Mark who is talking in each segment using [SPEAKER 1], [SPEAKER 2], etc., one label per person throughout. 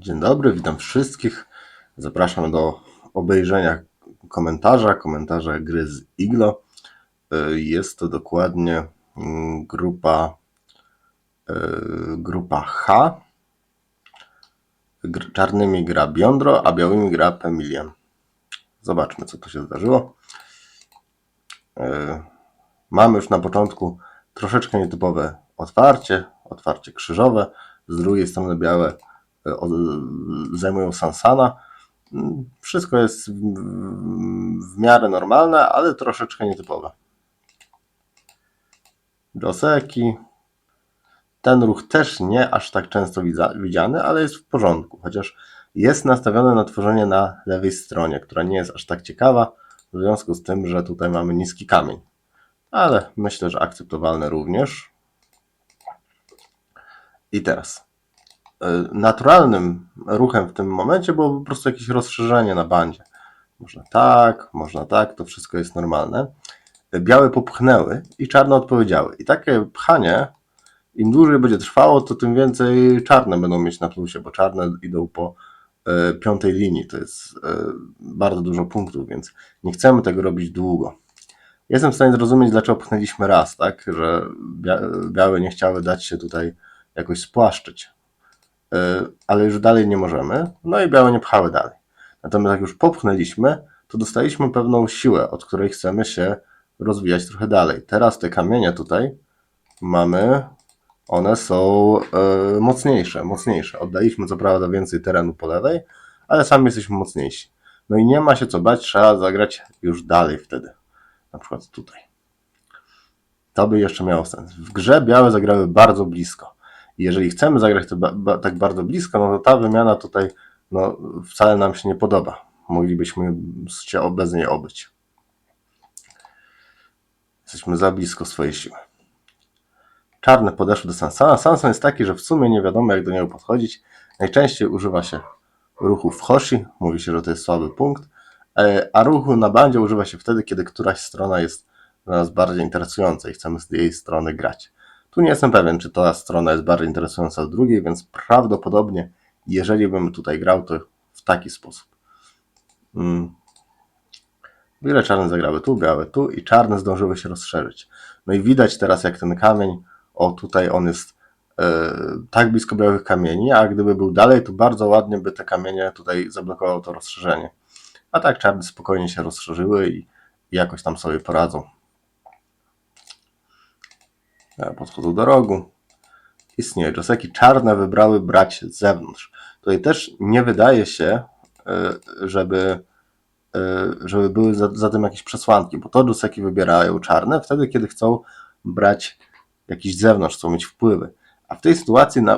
[SPEAKER 1] Dzień dobry, witam wszystkich. Zapraszam do obejrzenia komentarza, komentarza gry z Iglo. Y, Jest to dokładnie mm, grupa, y, grupa H. Czarnymi gra Biondro, a białymi gra Pemilian. Zobaczmy, co tu się zdarzyło. Y, Mamy już na początku troszeczkę nietypowe otwarcie, otwarcie krzyżowe. Z drugiej strony białe zajmują Sansana. Mm, Wszystko jest w, miarę normalne, ale troszeczkę nietypowe. Joseki. Ten ruch też nie aż tak często widziany, ale jest w porządku, chociaż jest nastawiony na tworzenie na lewej stronie, która nie jest aż tak ciekawa, w związku z tym, że tutaj mamy niski kamień. Ale myślę, że akceptowalne również. I teraz. Y, Naturalnym ruchem w tym momencie było po prostu jakieś rozszerzenie na bandzie. Można tak, można tak, to wszystko jest normalne. Białe popchnęły i czarne odpowiedziały. I takie pchanie, im dłużej będzie trwało, to tym więcej czarne będą mieć na plusie, bo czarne idą po e, piątej linii. To jest e, bardzo dużo punktów, więc nie chcemy tego robić długo. Jestem w stanie zrozumieć, dlaczego pchnęliśmy raz, tak? Że bia- białe nie chciały dać się tutaj jakoś spłaszczyć. E, Ale już dalej nie możemy. No i białe nie pchały dalej. Natomiast jak już popchnęliśmy, to dostaliśmy pewną siłę, od której chcemy się rozwijać trochę dalej. Teraz te kamienie tutaj mamy, one są e, mocniejsze, mocniejsze. Oddaliśmy co prawda więcej terenu po lewej, ale sami jesteśmy mocniejsi. No i nie ma się co bać, trzeba zagrać już dalej wtedy. Na przykład tutaj. To by jeszcze miało sens. W grze białe zagrały bardzo blisko. Jeżeli chcemy zagrać to ba- ba- tak bardzo blisko, no to ta wymiana tutaj no, wcale nam się nie podoba. Moglibyśmy się bez niej obyć. Jesteśmy za blisko swojej siły. Czarne podeszły do Sansana. Sansan jest taki, że w sumie nie wiadomo jak do niego podchodzić. Najczęściej używa się ruchu w Hoshi. Mówi się, że to jest słaby punkt. E, A ruchu na bandzie używa się wtedy, kiedy któraś strona jest dla nas bardziej interesująca i chcemy z jej strony grać. Tu nie jestem pewien, czy ta strona jest bardziej interesująca od drugiej, więc prawdopodobnie, jeżeli bym tutaj grał, to w taki sposób. Mm. Wiele czarne zagrały tu, białe tu i czarne zdążyły się rozszerzyć. No i widać teraz, jak ten kamień, o tutaj on jest e, tak blisko białych kamieni, a gdyby był dalej, to bardzo ładnie by te kamienie tutaj zablokowało to rozszerzenie. A tak czarne spokojnie się rozszerzyły i jakoś tam sobie poradzą. Ja podchodzą do rogu. Istnieje. Joseki czarne wybrały brać z zewnątrz. Tutaj też nie wydaje się, e, żeby, e, żeby były za, za tym jakieś przesłanki, bo to Joseki wybierają czarne wtedy, kiedy chcą brać jakiś z zewnątrz, chcą mieć wpływy. A w tej sytuacji na,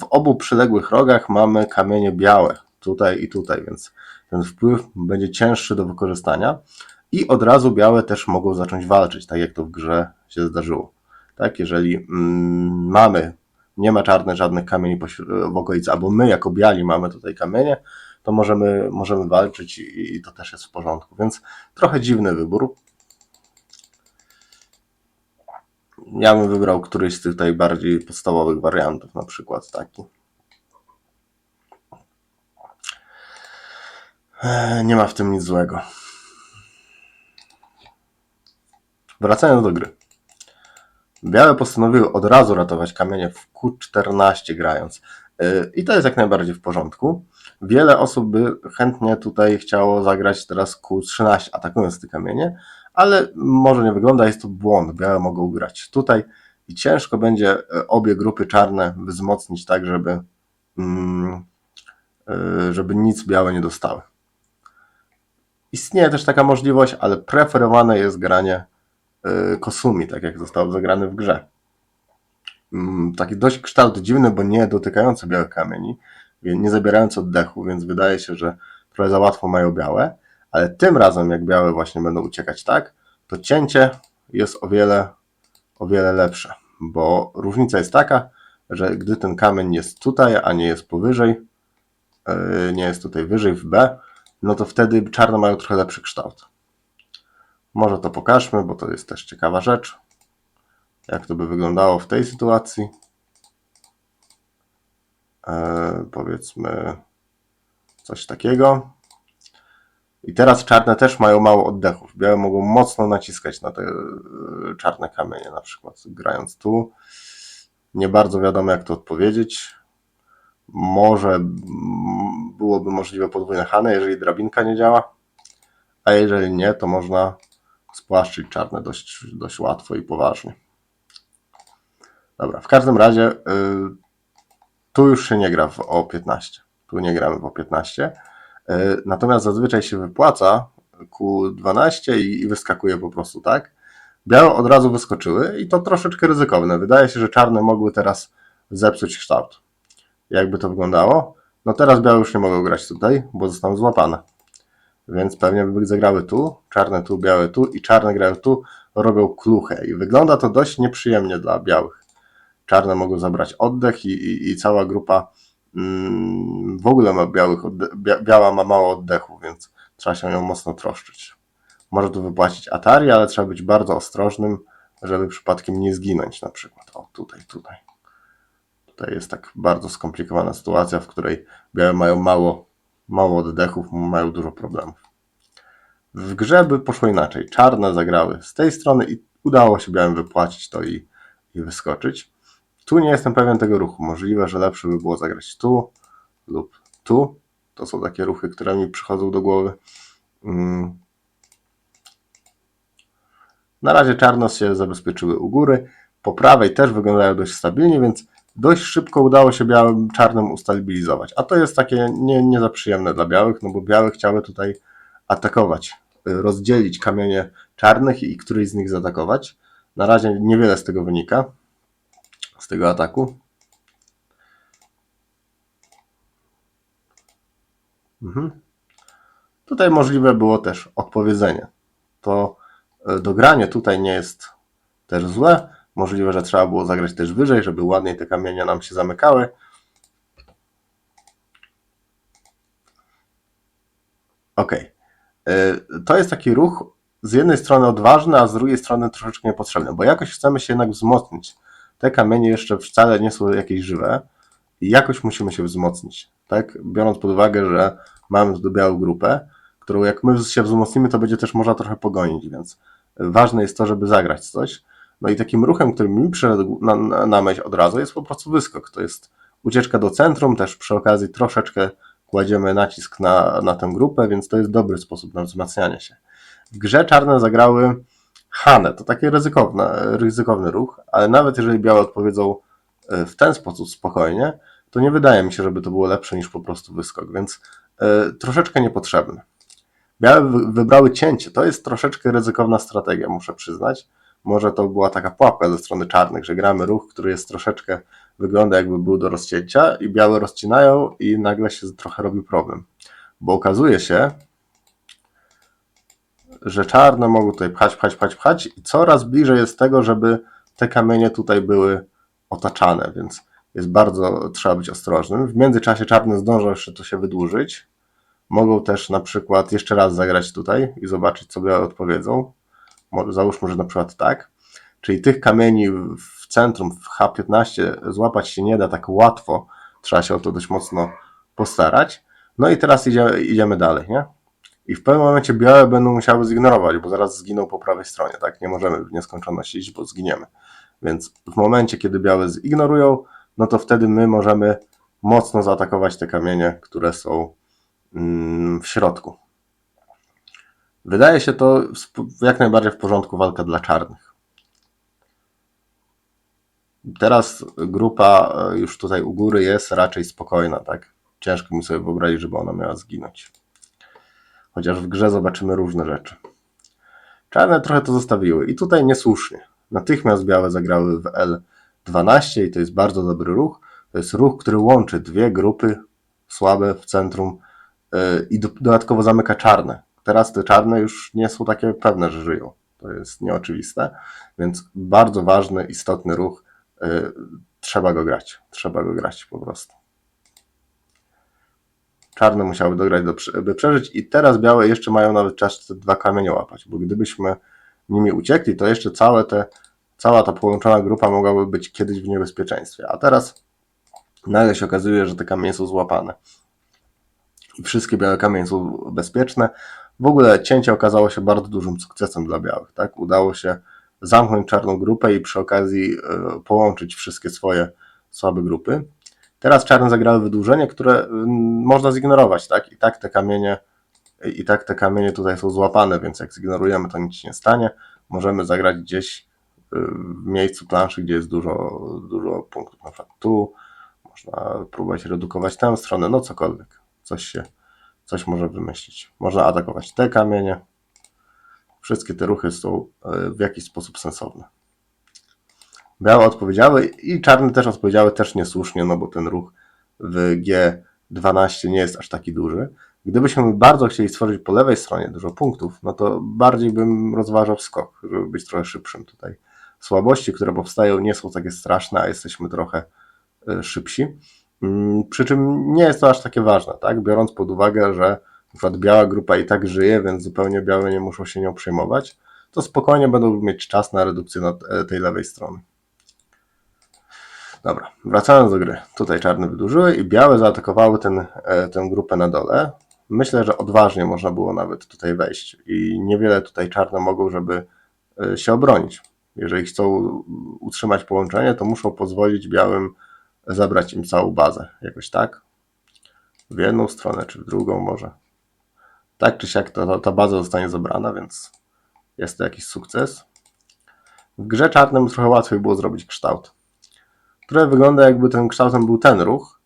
[SPEAKER 1] w obu przyległych rogach mamy kamienie białe, tutaj i tutaj, więc ten wpływ będzie cięższy do wykorzystania i od razu białe też mogą zacząć walczyć, tak jak to w grze się zdarzyło. Tak, jeżeli mm, mamy, nie ma czarnych żadnych kamieni w okolicy, albo my jako biali mamy tutaj kamienie, to możemy, możemy walczyć i, i to też jest w porządku. Więc trochę dziwny wybór. Ja bym wybrał któryś z tych bardziej podstawowych wariantów, na przykład taki. Eee, Nie ma w tym nic złego. Wracając do gry. Białe postanowiły od razu ratować kamienie w Q14 grając. Yy, I to jest jak najbardziej w porządku. Wiele osób by chętnie tutaj chciało zagrać teraz Q13 atakując te kamienie, ale może nie wygląda, jest to błąd. Białe mogą grać tutaj i ciężko będzie e, obie grupy czarne wzmocnić tak, żeby, mm, e, żeby nic białe nie dostały. Istnieje też taka możliwość, ale preferowane jest granie Kosumi, tak jak zostało zagrane w grze. Mm, Taki dość kształt dziwny, bo nie dotykający białych kamieni, nie zabierający oddechu, więc wydaje się, że trochę za łatwo mają białe, ale tym razem jak białe właśnie będą uciekać tak, to cięcie jest o wiele, o wiele lepsze, bo różnica jest taka, że gdy ten kamień jest tutaj, a nie jest powyżej, yy, nie jest tutaj wyżej w B, no to wtedy czarne mają trochę lepszy kształt. Może to pokażmy, bo to jest też ciekawa rzecz. Jak to by wyglądało w tej sytuacji. e, powiedzmy coś takiego. I teraz czarne też mają mało oddechów. Białe mogą mocno naciskać na te e, czarne kamienie, na przykład grając tu. Nie bardzo wiadomo, jak to odpowiedzieć. Może byłoby możliwe podwójne hany, jeżeli drabinka nie działa, a jeżeli nie, to można spłaszczyć czarne dość, dość łatwo i poważnie. Dobra, w każdym razie y, tu już się nie gra w O15. Tu nie gramy w O15. Y, natomiast zazwyczaj się wypłaca Q12 i, i wyskakuje po prostu tak. Białe od razu wyskoczyły i to troszeczkę ryzykowne. Wydaje się, że czarne mogły teraz zepsuć kształt. Jakby to wyglądało? No teraz białe już nie mogą grać tutaj, bo zostaną złapane. Więc pewnie by zagrały tu, czarne tu, białe tu i czarne grają tu, robią kluchę. I wygląda to dość nieprzyjemnie dla białych. Czarne mogą zabrać oddech i, i, i cała grupa mm, w ogóle ma białych, biała ma mało oddechu, więc trzeba się nią mocno troszczyć. Może tu wypłacić Atari, ale trzeba być bardzo ostrożnym, żeby przypadkiem nie zginąć na przykład. O, tutaj, tutaj. Tutaj jest tak bardzo skomplikowana sytuacja, w której białe mają mało, mało oddechów, mają dużo problemów. W grze by poszło inaczej. Czarne zagrały z tej strony i udało się białym wypłacić to i, i wyskoczyć. Tu nie jestem pewien tego ruchu. Możliwe, że lepsze by było zagrać tu lub tu. To są takie ruchy, które mi przychodzą do głowy. Mm. Na razie czarno się zabezpieczyły u góry. Po prawej też wyglądają dość stabilnie, więc dość szybko udało się białym czarnym ustabilizować. A to jest takie nie, nie za przyjemne dla białych, no bo białe chciały tutaj atakować, y, rozdzielić kamienie czarnych i któryś z nich zaatakować. Na razie niewiele z tego wynika, z tego ataku. Mhm. Tutaj możliwe było też odpowiedzenie. To y, dogranie tutaj nie jest też złe. Możliwe, że trzeba było zagrać też wyżej, żeby ładniej te kamienie nam się zamykały. Ok. To jest taki ruch z jednej strony odważny, a z drugiej strony troszeczkę niepotrzebny, bo jakoś chcemy się jednak wzmocnić. Te kamienie jeszcze wcale nie są jakieś żywe i jakoś musimy się wzmocnić. Tak? Biorąc pod uwagę, że mamy tu białą grupę, którą jak my się wzmocnimy, to będzie też można trochę pogonić, więc ważne jest to, żeby zagrać coś. No i takim ruchem, który mi przyszedł na, na, na myśl od razu, jest po prostu wyskok. To jest ucieczka do centrum, też przy okazji troszeczkę kładziemy nacisk na, na tę grupę, więc to jest dobry sposób na wzmacnianie się. W grze czarne zagrały Hanę. To taki ryzykowny, ryzykowny ruch, ale nawet jeżeli białe odpowiedzą e, w ten sposób spokojnie, to nie wydaje mi się, żeby to było lepsze niż po prostu wyskok, więc y, troszeczkę niepotrzebny. Białe wy, wybrały cięcie. To jest troszeczkę ryzykowna strategia, muszę przyznać może to była taka pułapka ze strony czarnych, że gramy ruch, który jest troszeczkę, wygląda jakby był do rozcięcia i białe rozcinają i nagle się trochę robi problem. Bo okazuje się, że czarne mogą tutaj pchać, pchać, pchać, pchać i coraz bliżej jest tego, żeby te kamienie tutaj były otaczane, więc jest bardzo, trzeba być ostrożnym. W międzyczasie czarne zdążą jeszcze to się wydłużyć. Mogą też na przykład jeszcze raz zagrać tutaj i zobaczyć, co białe odpowiedzą załóżmy, że na przykład tak, czyli tych kamieni w centrum, w H15 złapać się nie da tak łatwo, trzeba się o to dość mocno postarać. No i teraz idzie, idziemy dalej, nie? I w pewnym momencie białe będą musiały zignorować, bo zaraz zginą po prawej stronie, tak? Nie możemy w nieskończoność iść, bo zginiemy. Więc w momencie, kiedy białe zignorują, no to wtedy my możemy mocno zaatakować te kamienie, które są mm, w środku. Wydaje się to jak najbardziej w porządku walka dla czarnych. Teraz grupa e, już tutaj u góry jest raczej spokojna, tak? Ciężko mi sobie wyobrazić, żeby ona miała zginąć. Chociaż w grze zobaczymy różne rzeczy. Czarne trochę to zostawiły i tutaj niesłusznie. Natychmiast białe zagrały w L12 i to jest bardzo dobry ruch. To jest ruch, który łączy dwie grupy słabe w centrum e, i dodatkowo zamyka czarne Teraz te czarne już nie są takie pewne, że żyją. To jest nieoczywiste, więc bardzo ważny, istotny ruch. Yy, trzeba go grać. Trzeba go grać po prostu. Czarne musiały dograć, do, by przeżyć, i teraz białe jeszcze mają nawet czas te dwa kamienie łapać, bo gdybyśmy nimi uciekli, to jeszcze całe te, cała ta połączona grupa mogłaby być kiedyś w niebezpieczeństwie. A teraz nagle się okazuje, że te kamienie są złapane. I wszystkie białe kamienie są bezpieczne. W ogóle cięcie okazało się bardzo dużym sukcesem dla białych. Tak? Udało się zamknąć czarną grupę i przy okazji e, połączyć wszystkie swoje słabe grupy. Teraz czarne zagrały wydłużenie, które mm, można zignorować, tak? I tak te kamienie i tak te kamienie tutaj są złapane, więc jak zignorujemy, to nic się nie stanie. Możemy zagrać gdzieś y, w miejscu planszy, gdzie jest dużo, dużo punktów, na przykład tu. Można próbować redukować tę stronę, no cokolwiek. Coś się, coś może wymyślić. Można atakować te kamienie. Wszystkie te ruchy są y, w jakiś sposób sensowne. Białe odpowiedziały i czarne też odpowiedziały też niesłusznie, no bo ten ruch w G12 nie jest aż taki duży. Gdybyśmy bardzo chcieli stworzyć po lewej stronie dużo punktów, no to bardziej bym rozważał skok, żeby być trochę szybszym tutaj. Słabości, które powstają, nie są takie straszne, a jesteśmy trochę y, szybsi. Mm, Przy czym nie jest to aż takie ważne, tak? Biorąc pod uwagę, że przykład biała grupa i tak żyje, więc zupełnie białe nie muszą się nią przejmować, to spokojnie będą mieć czas na redukcję e, tej lewej strony. Dobra, wracając do gry. Tutaj czarne wydłużyły i białe zaatakowały ten, e, tę grupę na dole. Myślę, że odważnie można było nawet tutaj wejść i niewiele tutaj czarne mogą, żeby e, się obronić. Jeżeli chcą utrzymać połączenie, to muszą pozwolić białym zabrać im całą bazę. Jakoś tak? W jedną stronę, czy w drugą może. Tak czy siak to, to, ta baza zostanie zabrana, więc jest to jakiś sukces. W grze czarnym trochę łatwiej było zrobić kształt. Trochę wygląda jakby tym kształtem był ten ruch,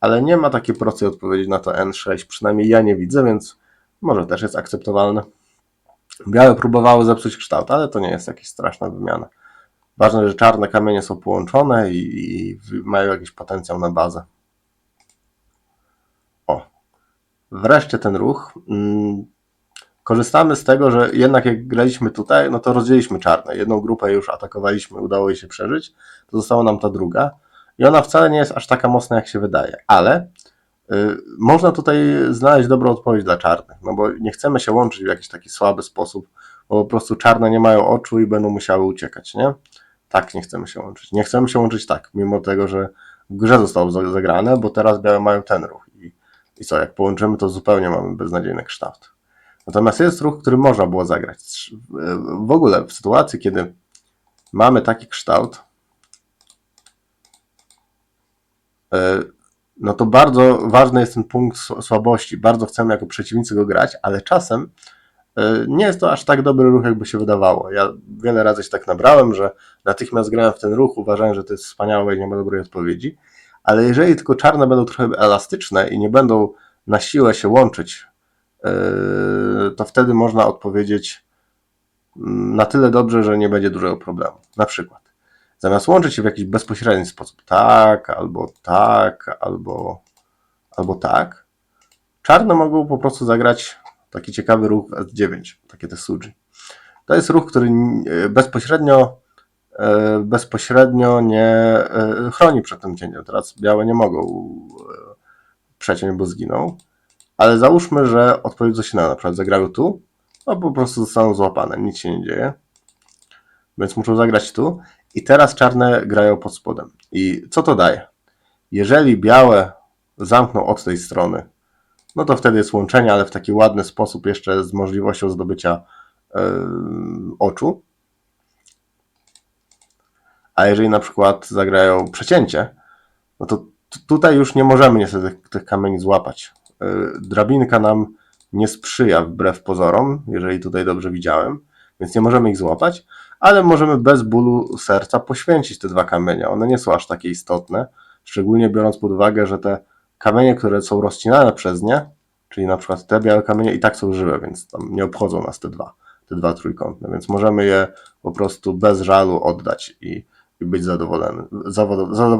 [SPEAKER 1] ale nie ma takiej prostej odpowiedzi na to N6, przynajmniej ja nie widzę, więc może też jest akceptowalne. Białe próbowały zepsuć kształt, ale to nie jest jakaś straszna wymiana. Ważne, że czarne kamienie są połączone i, i mają jakiś potencjał na bazę. O, wreszcie ten ruch. Mm, Korzystamy z tego, że jednak jak graliśmy tutaj, no to rozdzieliliśmy czarne. Jedną grupę już atakowaliśmy, udało jej się przeżyć, to została nam ta druga. I ona wcale nie jest aż taka mocna, jak się wydaje. Ale y, można tutaj znaleźć dobrą odpowiedź dla czarnych, no bo nie chcemy się łączyć w jakiś taki słaby sposób, bo po prostu czarne nie mają oczu i będą musiały uciekać, nie? Tak nie chcemy się łączyć. Nie chcemy się łączyć tak, mimo tego, że w grze zostało za- zagrane, bo teraz białe mają ten ruch. I, i co, jak połączymy, to zupełnie mamy beznadziejny kształt. Natomiast jest ruch, który można było zagrać. W ogóle w sytuacji, kiedy mamy taki kształt, e, no to bardzo ważny jest ten punkt sł- słabości. Bardzo chcemy jako przeciwnicy go grać, ale czasem nie jest to aż tak dobry ruch, jakby się wydawało. Ja wiele razy się tak nabrałem, że natychmiast grałem w ten ruch, uważałem, że to jest wspaniałe i nie ma dobrej odpowiedzi. Ale jeżeli tylko czarne będą trochę elastyczne i nie będą na siłę się łączyć, e, to wtedy można odpowiedzieć mm, na tyle dobrze, że nie będzie dużego problemu. Na przykład, zamiast łączyć się w jakiś bezpośredni sposób, tak, albo tak, albo, albo tak, czarne mogą po prostu zagrać taki ciekawy ruch S9, takie te suji. To jest ruch, który e, bezpośrednio e, bezpośrednio nie e, chroni przed tym cięciem. Teraz białe nie mogą przeciąć, bo zginą. Ale załóżmy, że odpowiedź zaczyna, na przykład zagrały tu, no po prostu zostaną złapane, nic się nie dzieje. Więc muszą zagrać tu i teraz czarne grają pod spodem. I co to daje? Jeżeli białe zamkną od tej strony, no to wtedy jest łączenie, ale w taki ładny sposób jeszcze z możliwością zdobycia yy, oczu. A jeżeli na przykład zagrają przecięcie, no to tutaj już nie możemy niestety tych, tych kamieni złapać. Yy, Drabinka nam nie sprzyja wbrew pozorom, jeżeli tutaj dobrze widziałem, więc nie możemy ich złapać, ale możemy bez bólu serca poświęcić te dwa kamienie. One nie są aż takie istotne, szczególnie biorąc pod uwagę, że te kamienie, które są rozcinane przez nie, czyli na przykład te białe kamienie i tak są żywe, więc tam nie obchodzą nas te dwa, te dwa trójkątne, więc możemy je po prostu bez żalu oddać i, i być zadowolony,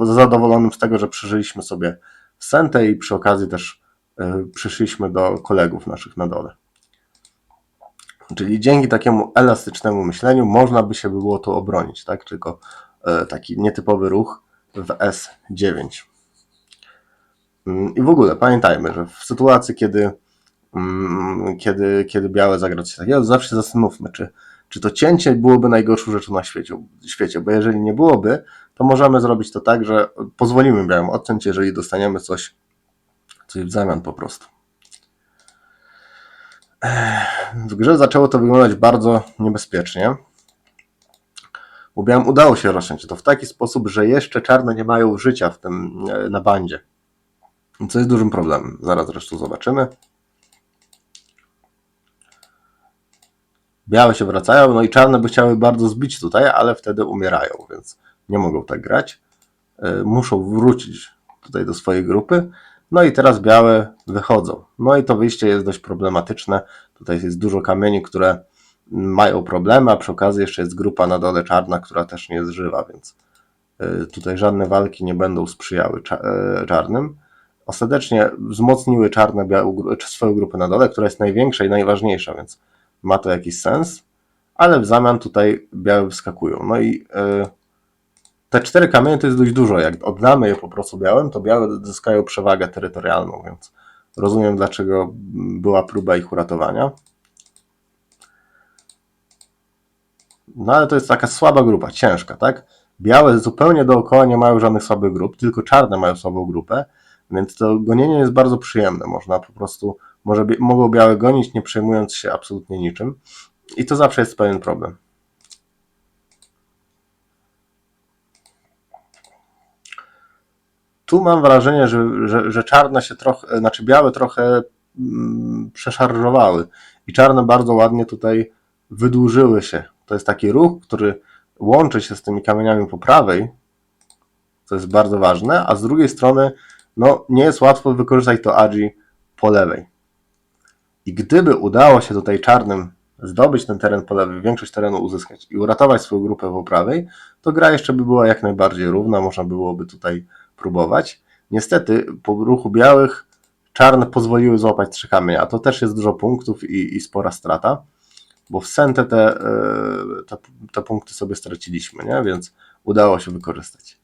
[SPEAKER 1] zadowolonym z tego, że przeżyliśmy sobie sentę i przy okazji też y, przyszliśmy do kolegów naszych na dole. Czyli dzięki takiemu elastycznemu myśleniu można by się było to obronić, tak? Tylko e, taki nietypowy ruch w S9. Mm, I w ogóle pamiętajmy, że w sytuacji, kiedy, mm, kiedy, kiedy białe zagra coś takiego, zawsze zastanówmy, czy, czy to cięcie byłoby najgorszą rzeczą na świecie, świecie, bo jeżeli nie byłoby, to możemy zrobić to tak, że pozwolimy białym odciąć, jeżeli dostaniemy coś, coś w zamian po prostu. W grze zaczęło to wyglądać bardzo niebezpiecznie. Bo białym udało się rozciąć to w taki sposób, że jeszcze czarne nie mają życia w tym, e, na bandzie. Co jest dużym problemem. Zaraz zresztą zobaczymy. Białe się wracają, no i czarne by chciały bardzo zbić tutaj, ale wtedy umierają, więc nie mogą tak grać. E, Muszą wrócić tutaj do swojej grupy. No i teraz białe wychodzą. No i to wyjście jest dość problematyczne. Tutaj jest dużo kamieni, które mają problemy, a przy okazji jeszcze jest grupa na dole czarna, która też nie jest żywa, więc e, tutaj żadne walki nie będą sprzyjały e, czarnym. Ostatecznie wzmocniły czarne czy swoją grupę na dole, która jest największa i najważniejsza, więc ma to jakiś sens, ale w zamian tutaj białe wyskakują. No i e, te cztery kamienie to jest dość dużo. Jak oddamy je po prostu białym, to białe zyskają przewagę terytorialną, więc rozumiem dlaczego była próba ich uratowania. No ale to jest taka słaba grupa, ciężka, tak? Białe zupełnie dookoła nie mają żadnych słabych grup, tylko czarne mają słabą grupę, więc to gonienie jest bardzo przyjemne. Można po prostu, może, mogą białe gonić, nie przejmując się absolutnie niczym. I to zawsze jest pewien problem. Tu mam wrażenie, że, że, że czarne się trochę, znaczy białe trochę mm, przeszarżowały i czarne bardzo ładnie tutaj wydłużyły się. To jest taki ruch, który łączy się z tymi kamieniami po prawej, co jest bardzo ważne, a z drugiej strony no, nie jest łatwo wykorzystać to agi po lewej. I gdyby udało się tutaj czarnym zdobyć ten teren po lewej, większość terenu uzyskać i uratować swoją grupę po prawej, to gra jeszcze by była jak najbardziej równa, można byłoby tutaj próbować. Niestety po ruchu białych czarne pozwoliły złapać trzy kamienie, a to też jest dużo punktów i, i spora strata, bo w Sentę te, e, te, te punkty sobie straciliśmy, nie? więc udało się wykorzystać.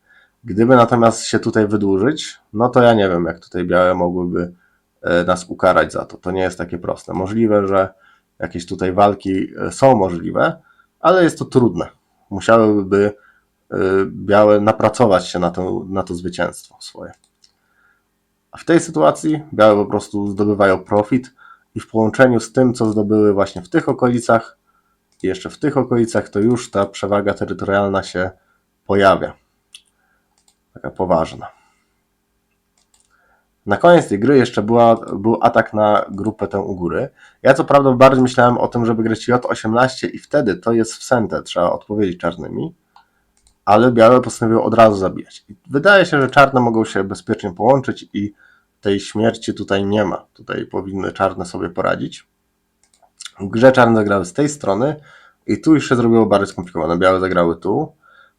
[SPEAKER 1] Gdyby natomiast się tutaj wydłużyć, no to ja nie wiem, jak tutaj białe mogłyby e, nas ukarać za to. To nie jest takie proste. Możliwe, że jakieś tutaj walki e, są możliwe, ale jest to trudne. Musiałyby e, białe napracować się na to, na to zwycięstwo swoje. A w tej sytuacji białe po prostu zdobywają profit i w połączeniu z tym, co zdobyły właśnie w tych okolicach jeszcze w tych okolicach, to już ta przewaga terytorialna się pojawia. Taka poważna. Na koniec tej gry jeszcze była, był atak na grupę tę u góry. Ja co prawda bardziej myślałem o tym, żeby grać J18 i wtedy to jest w sentę, trzeba odpowiedzieć czarnymi, ale białe postanowiły od razu zabijać. I wydaje się, że czarne mogą się bezpiecznie połączyć i tej śmierci tutaj nie ma. Tutaj powinny czarne sobie poradzić. W grze czarne zagrały z tej strony i tu już się zrobiło bardziej skomplikowane. Białe zagrały tu.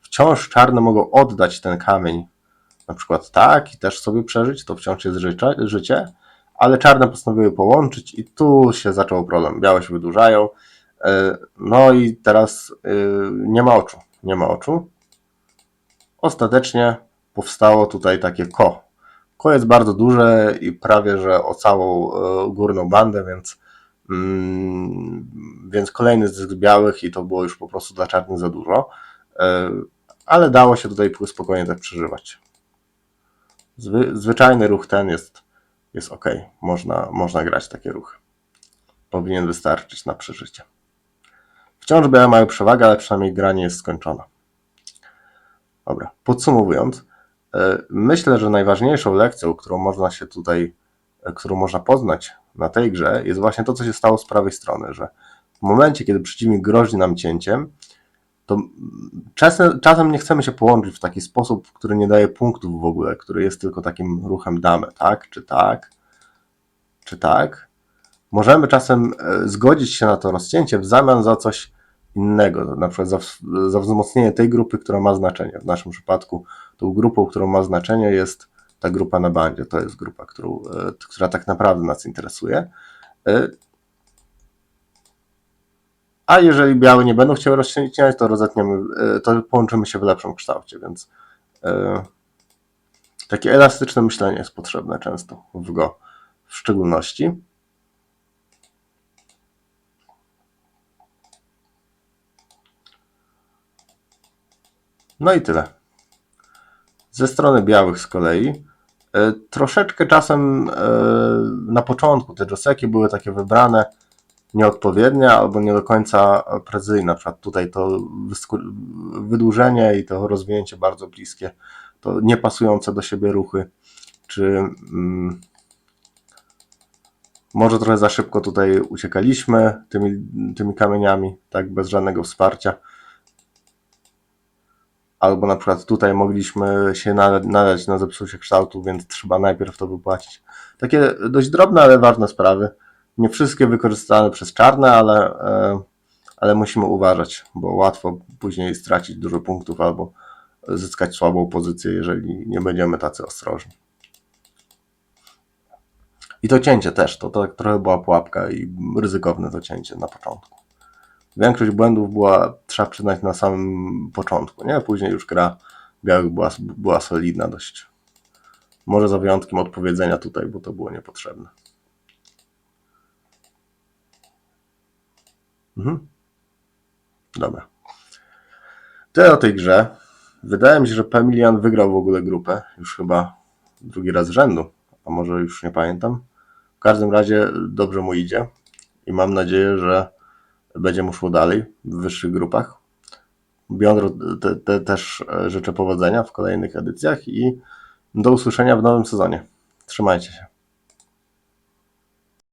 [SPEAKER 1] Wciąż czarne mogą oddać ten kamień na przykład tak i też sobie przeżyć, to wciąż jest życie, ale czarne postanowiły połączyć i tu się zaczął problem. Białe się wydłużają, e, no i teraz e, nie ma oczu, nie ma oczu. Ostatecznie powstało tutaj takie ko. Ko jest bardzo duże i prawie, że o całą e, górną bandę, więc mm, więc kolejny zysk białych i to było już po prostu dla czarnych za dużo, ale dało się tutaj spokojnie tak przeżywać. Zwy, zwyczajny ruch ten jest, jest ok. Można, można grać takie ruchy. Powinien wystarczyć na przeżycie. Wciąż białe mają przewagę, ale przynajmniej gra nie jest skończona. Dobra, podsumowując, e, myślę, że najważniejszą lekcją, którą można się tutaj, e, którą można poznać na tej grze, jest właśnie to, co się stało z prawej strony, że w momencie, kiedy przeciwnik grozi nam cięciem, to czasem, czasem nie chcemy się połączyć w taki sposób, który nie daje punktów w ogóle, który jest tylko takim ruchem damy, tak, czy tak, czy tak. Możemy czasem e, zgodzić się na to rozcięcie w zamian za coś innego, na przykład za, za wzmocnienie tej grupy, która ma znaczenie. W naszym przypadku tą grupą, którą ma znaczenie jest ta grupa na bandzie, to jest grupa, którą, e, która tak naprawdę nas interesuje. A jeżeli białe nie będą chciały rozcinać, to rozetniemy, e, to połączymy się w lepszym kształcie, więc e, takie elastyczne myślenie jest potrzebne często w Go w szczególności. No i tyle. Ze strony białych z kolei e, troszeczkę czasem na początku te joseki były takie wybrane nieodpowiednie albo nie do końca precyzyjne. Na przykład tutaj to wydłużenie i to rozwinięcie bardzo bliskie, to niepasujące do siebie ruchy, czy mm, może trochę za szybko tutaj uciekaliśmy tymi, tymi kamieniami, tak bez żadnego wsparcia. Albo na przykład tutaj mogliśmy się nada- nadać na zepsucie kształtu, więc trzeba najpierw to wypłacić. Takie dość drobne, ale ważne sprawy. Nie wszystkie wykorzystane przez czarne, ale, e, ale musimy uważać, bo łatwo później stracić dużo punktów albo zyskać słabą pozycję, jeżeli nie będziemy tacy ostrożni. I to cięcie też, to, to trochę była pułapka i ryzykowne to cięcie na początku. Większość błędów była, trzeba przyznać, na samym początku, nie? Później już gra białych była, była solidna dość. Może za wyjątkiem odpowiedzenia tutaj, bo to było niepotrzebne. Mhm. Dobra. Tyle o tej grze. Wydaje mi się, że Pemilian wygrał w ogóle grupę. Już chyba drugi raz z rzędu, a może już nie pamiętam. W każdym razie dobrze mu idzie i mam nadzieję, że będzie mu szło dalej w wyższych grupach. Biondro te, te też e, życzę powodzenia w kolejnych edycjach i do usłyszenia w nowym sezonie. Trzymajcie się.